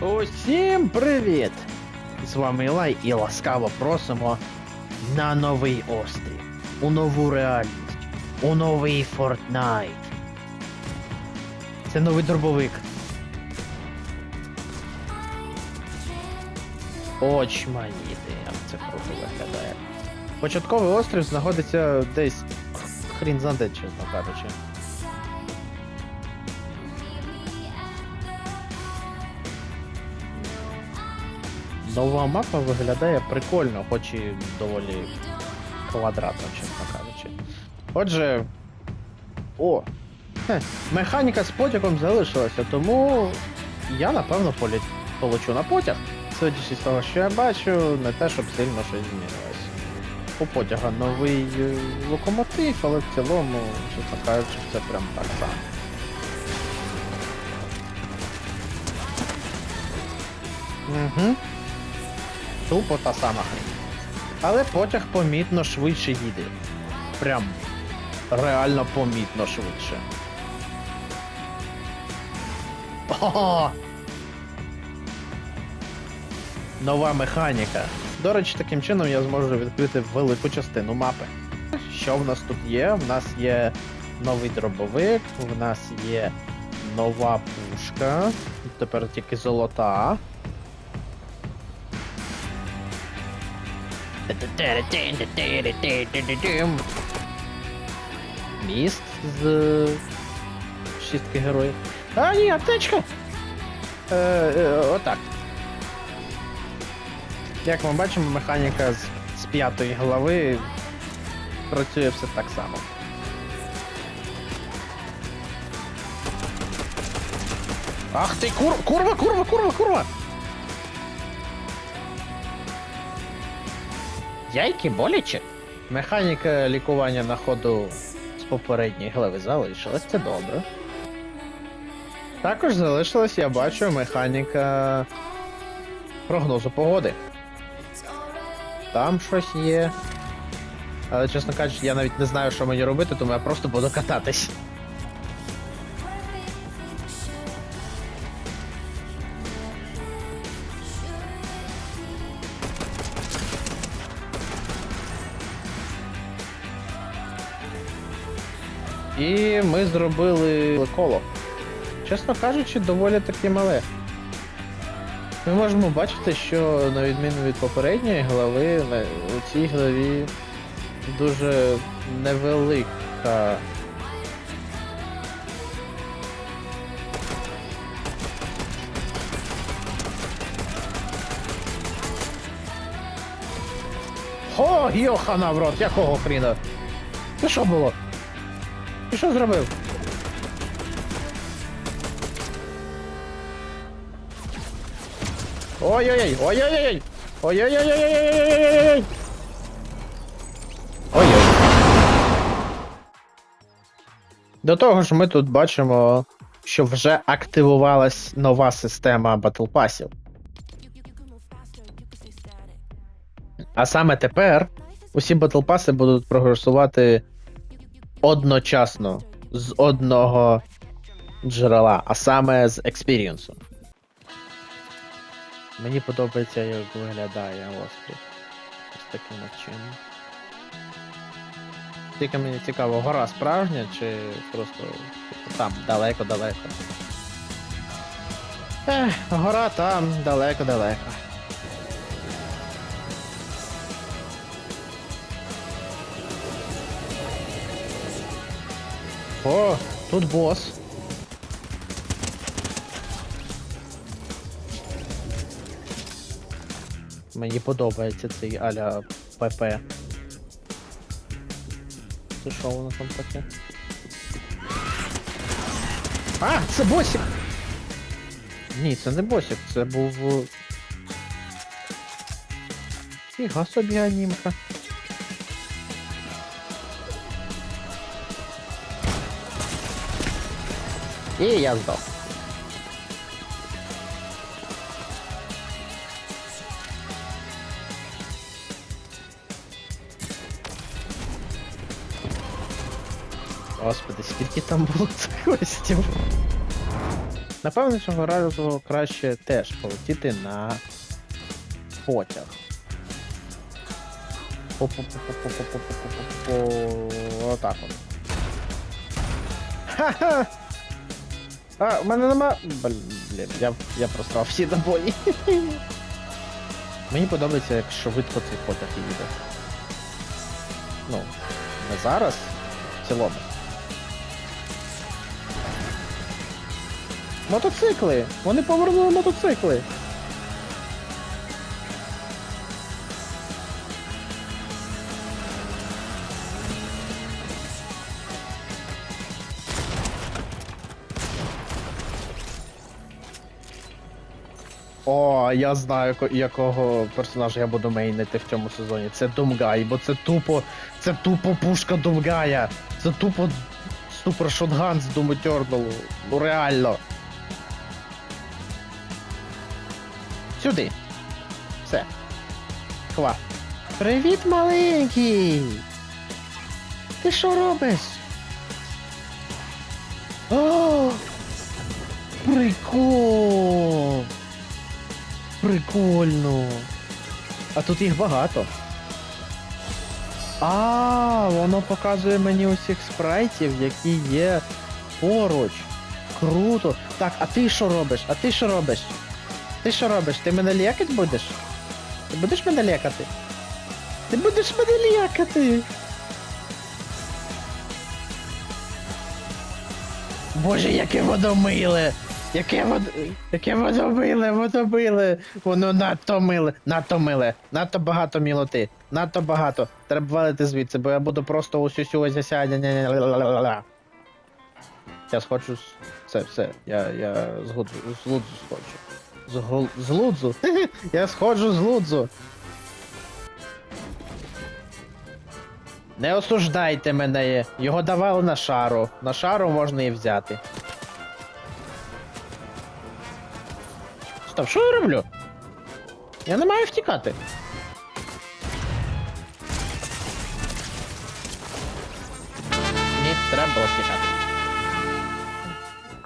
Усім привіт! З вами Ілай і ласкаво просимо на новий острів, у нову реальність, у новий Фортнайт. Це новий дробовик. Очманіти, як це круто виглядає. Початковий острів знаходиться десь хрін знаде, чесно кажучи. Нова мапа виглядає прикольно, хоч і доволі квадратно, чесно кажучи. Отже. О! Хе, механіка з потягом залишилася, тому я напевно полі... полечу на потяг. Судячи з того, що я бачу, не те, щоб сильно щось змінилось. У потяга новий е, локомотив, але в цілому, чесно кажучи, це прям так само. Угу. Тупо та сама хрень. Але потяг помітно швидше їде. Прям реально помітно швидше. О! Нова механіка. До речі, таким чином я зможу відкрити велику частину мапи. Що в нас тут є? В нас є новий дробовик, в нас є нова пушка. Тепер тільки золота. Міст з шістки героїв. А, ні, аптечка! Е, е, отак. Як ми бачимо, механіка з, з п'ятої глави працює все так само. Ах ти кур... курва, курва, курва, курва! Яйки боляче. Механіка лікування на ходу з попередньої глави залишилась, це добре. Також залишилась, я бачу, механіка прогнозу погоди. Там щось є. Але, чесно кажучи, я навіть не знаю, що мені робити, тому я просто буду кататись. Ми зробили коло. Чесно кажучи, доволі таки мале. Ми можемо бачити, що на відміну від попередньої глави, у цій главі дуже невелика. Хо, йохана в рот, якого хріна? Це що було? Ти що зробив? Ой-ой-ой, ой-ой-ой! Ой-ой-ой-ой-ой-ой-ой-ой-ой-ой! Ой-ой. До того ж, ми тут бачимо, що вже активувалась нова система Passів. А саме тепер усі Pasси будуть прогресувати одночасно з одного джерела, а саме з експірієнсу. Мені подобається, як виглядає острів. Ось таким чином. Тільки мені цікаво, гора справжня чи просто там далеко-далеко. Ех, гора там далеко-далеко. О, тут бос. Мені подобається цей аля ПП. Це що воно там таке? А, це босик! Ні, це не босик, це був. Фіга собі анімка. І я здох. Господи, скільки там було цих гостів. Напевно, цього разу краще теж полетіти на потяг. Отак от. Ха-ха! А, у мене нема. Блін, я, я просрав всі набої. Мені подобається, як швидко цей потяг їде. Ну, не зараз, в цілому. Мотоцикли! Вони повернули мотоцикли! О, я знаю, якого персонажа я буду мейнити в цьому сезоні. Це Думгай, бо це тупо. Це тупо пушка Думгая. Це тупо супер шотган з Doom Eternal. Ну реально. Сюди. Все. Хва. Привіт, маленький! Ти що робиш? О! Прикол! Прикольно. А тут їх багато. А, воно показує мені усіх спрайтів, які є поруч. Круто. Так, а ти що робиш? А ти що робиш? Ти що робиш? Ти мене лякать будеш? Ти будеш мене лякати? Ти будеш мене лякати. Боже, яке воно миле! Яке воно. Яке воно миле, воно надто миле, надто миле, надто багато мілоти, надто багато. Треба валити звідси, бо я буду просто усю сю засядя. Я схочу з. Все, все, я, я з Лудзу, з Лудзу схочу. З, гол... з Лудзу? я сходжу з Лудзу. Не осуждайте мене, його давали на шару. На шару можна і взяти. Стоп, що я роблю? Я не маю втікати. Ні, треба було втікати.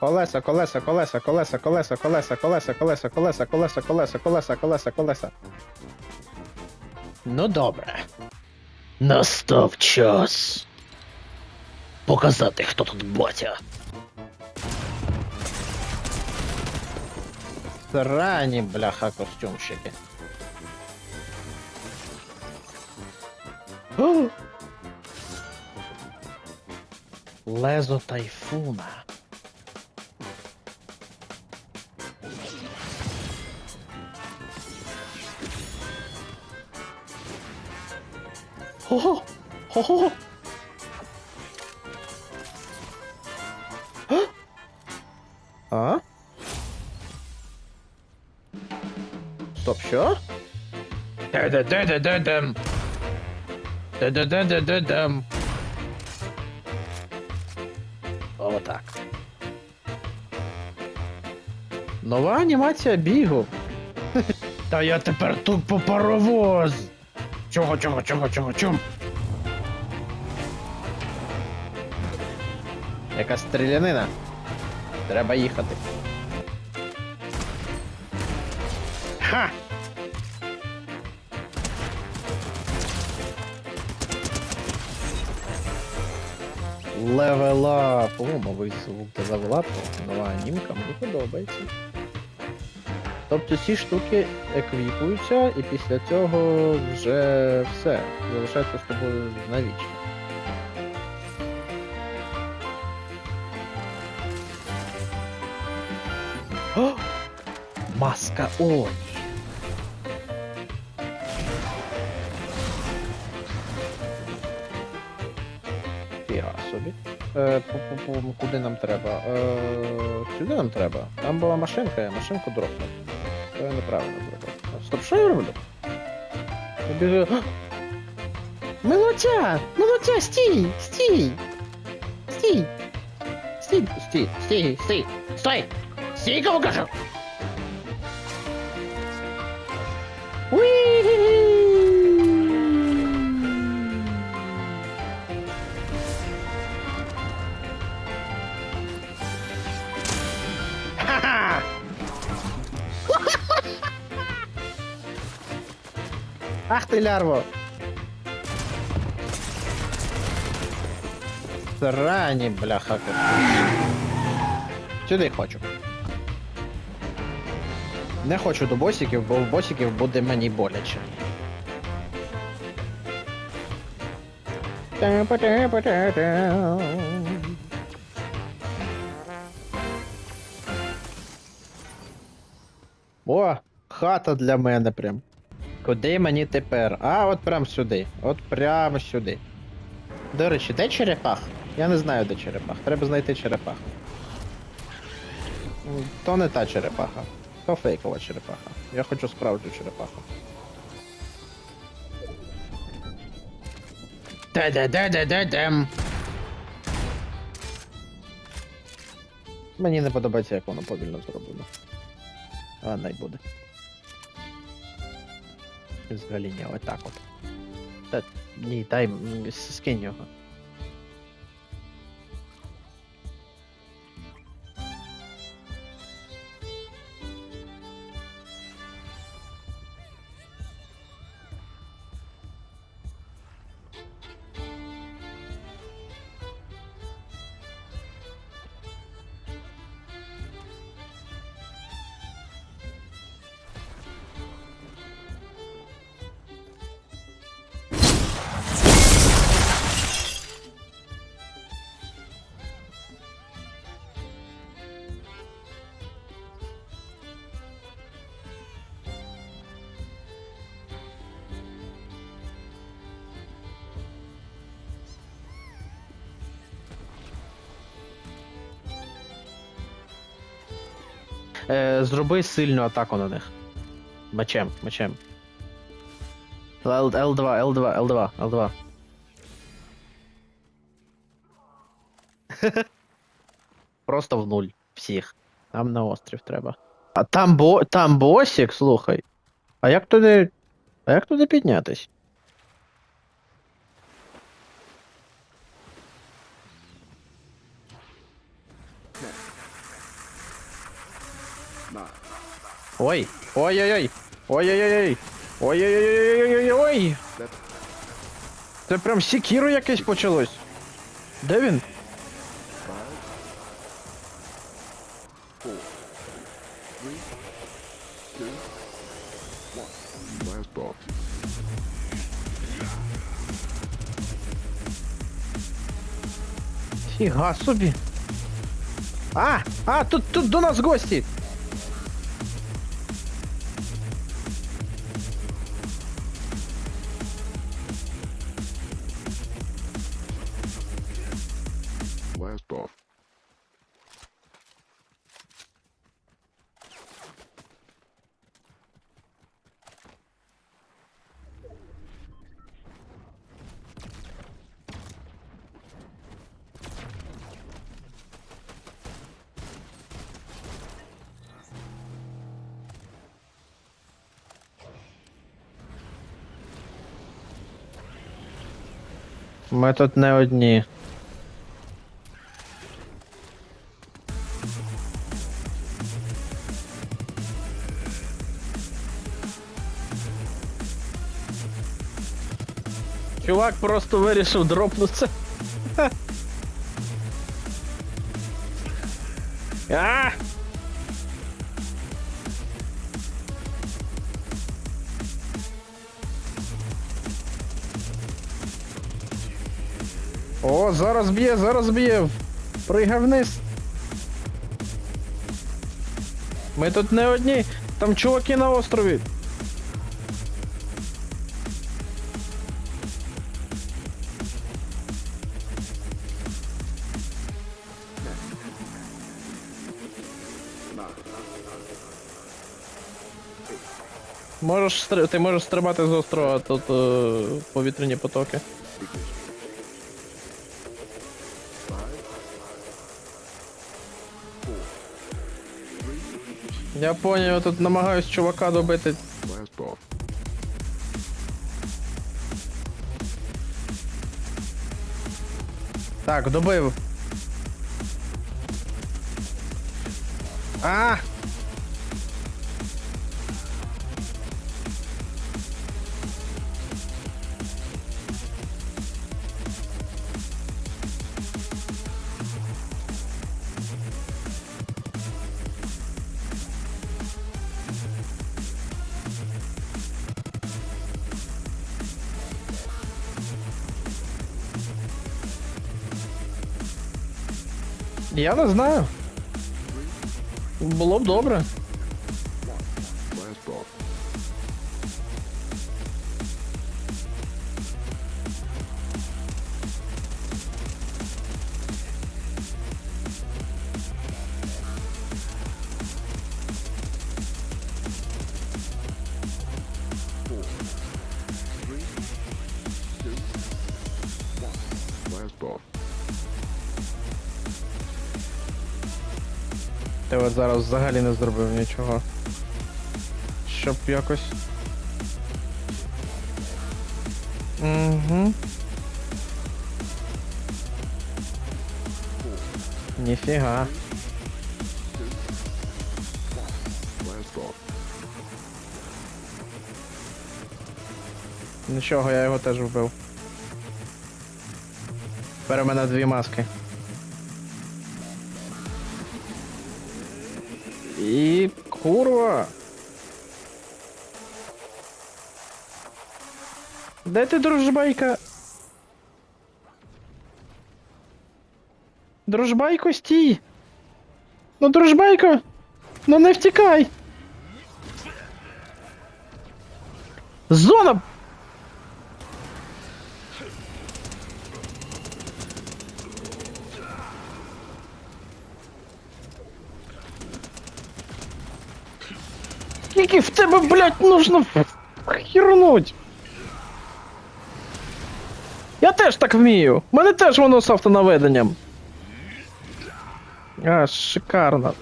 Колеса, колеса, колеса, колеса, колеса, колеса, колеса, колеса, колеса, колеса, колеса, колеса, колеса, колеса. Ну добре. Настав час. Показати, хто тут батя. Срані, бляха, костюмщики. О! Лезо тайфуна. Хо-хо! Хо-хо! Що? Де-де-де-де-де-дем. Де-де-де-де-де-дем. Отак. Нова анімація бігу. Та я тепер тупо паровоз. Чого, чого, чого, чого, чом? Яка стрілянина. Треба їхати. Ха! Левела. О, новий звук левела, нова анімка, мені подобається. Тобто ці штуки еквіпуються, і після цього вже все. Залишається з тобою навічно. О! Маска Оні. Е, по- по- по- куди нам треба? Е, сюди нам треба. Там була машинка, я машинку дропнув. Я неправильно зробив. Стоп, що я роблю? Я біжу. А! Милоця! Милоця, стій! Стій! Стій! Стій! Стій! Стій! Стій! Стой! Стій, кому кажу! Уі! Ти лярво! Срані, бляха. Сюди хочу. Не хочу до босиків, бо в босиків буде мені боляче. О, хата для мене прям. Куди мені тепер? А, от прям сюди. От прямо сюди. До речі, де черепах? Я не знаю, де черепах. Треба знайти черепах. То не та черепаха. То фейкова черепаха. Я хочу справжню черепаху. Де-де-де-де-де-дем. Мені не подобається, як воно повільно зроблено. А, най буде. Взагалі ні, отак от. Та ні, дай скинь його. Е, зроби сильну атаку на них. Мечем, мечем. Л, L2, L2, L2, L2. Просто в нуль всіх. Нам на острів треба. А там бо. там босик, слухай. А як туди. А як туди піднятись? Ой! Ой-ой-ой! Ой-ой-ой! Ой-ой-ой-ой-ой-ой-ой! Це прям сікіру якесь почалось. Де він? Фіга собі. А! А, тут, тут до нас гості! Ми тут не одні. Чувак просто вирішив дропнутися. А! О, зараз б'є, зараз б'є. Пригай вниз. Ми тут не одні, там чуваки на острові. Можеш ти можеш стрибати з острова, тут е, повітряні потоки. Я понял, я тут намагаюсь чувака добити. Так, добив. А! Я не знаю. Було б добре. Last boss. Ти от зараз взагалі не зробив нічого. Щоб якось. Угу. Ніфіга. Нічого, я його теж вбив. Тепер у мене дві маски. І курва. Де ти, дружбайка? Дружбайко, стій! Ну, дружбайко! Ну не втікай! Зона Скільки в тебе, блядь, нужно хернуть? Я теж так вмію. У мене теж воно з автонаведенням. А, шикарно.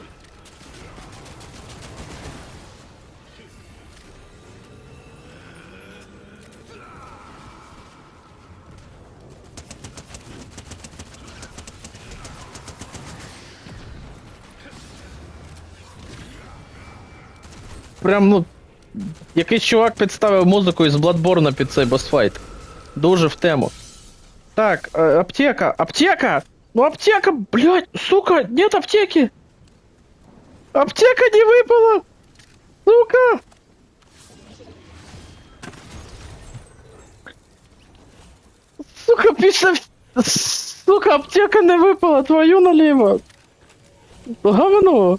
Прям, ну. Якийсь чувак підставив музику із Bloodborne під цей босфайт. Дуже в тему. Так, е, аптека, аптека! Ну аптека, блядь, сука, нет аптеки! Аптека не выпала! Сука! Сука, після... Сука, аптека не випала, твою наліво! Говно!